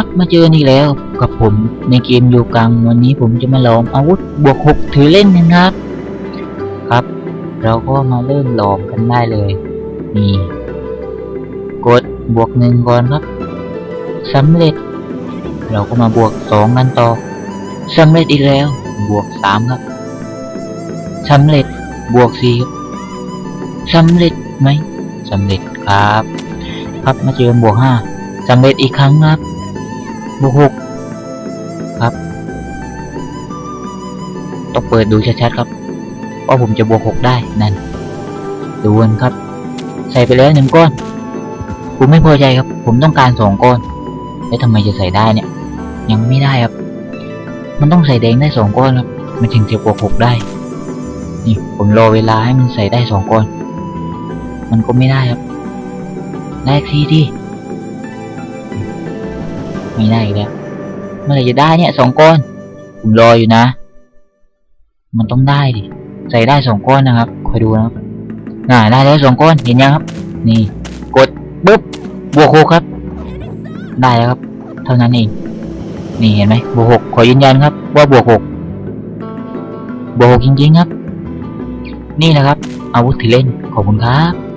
ครับมาเจอนี่แล้วกับผมในเกมโยกังวันนี้ผมจะมาลองอาวุธบวกหกถือเล่นกันครับ ครับ เราก็มาเริ่มลองกันได้เลยนี่กดบวกหนึ่งก่อนครับสำเร็จ เราก็มาบวกสองกันต่อสำเร็จอีกแล้ว บวกสามครับสำเร็จบวกสี่สำเร็จไหมสำเร็จครับ ครับมาเจอบวกห้าสำเร็จอีกครั้งครับ บวกหกครับ ต้องเปิดดูชัดๆครับ ว่าผมจะบวกหกได้นั่นดูกันครับ ใส่ไปแล้วหนึ่งก้อน ผมไม่พอใจครับ ผมต้องการสองก้อน แล้วทำไมจะใส่ได้เนี่ย ยังไม่ได้ครับ มันต้องใส่แดงได้สองก้อนครับ มันถึงจะบวกหกได้ นี่ผมรอเวลาให้มันใส่ได้สองก้อน มันก็ไม่ได้ครับ ได้อีทีดิ ไม่ได้อีกแล้วเมื่อไหร่จะได้เนี่ยสองก้อนผมรออยู่นะ มันต้องได้ดิใส่ได้สองก้อนนะครับคอยดูนะครับน่าได้แล้วสองก้อนเห็นยังครับ นี่กดปุ๊บบวกหกครับ ได้แล้วครับ เท่านั้นเองนี่เห็นไหมบวกหกขอยืนยันครับ ว่าบวกหกบวกหกจริงๆครับ นี่นะครับ อาวุธถือเล่นขอบคุณครับ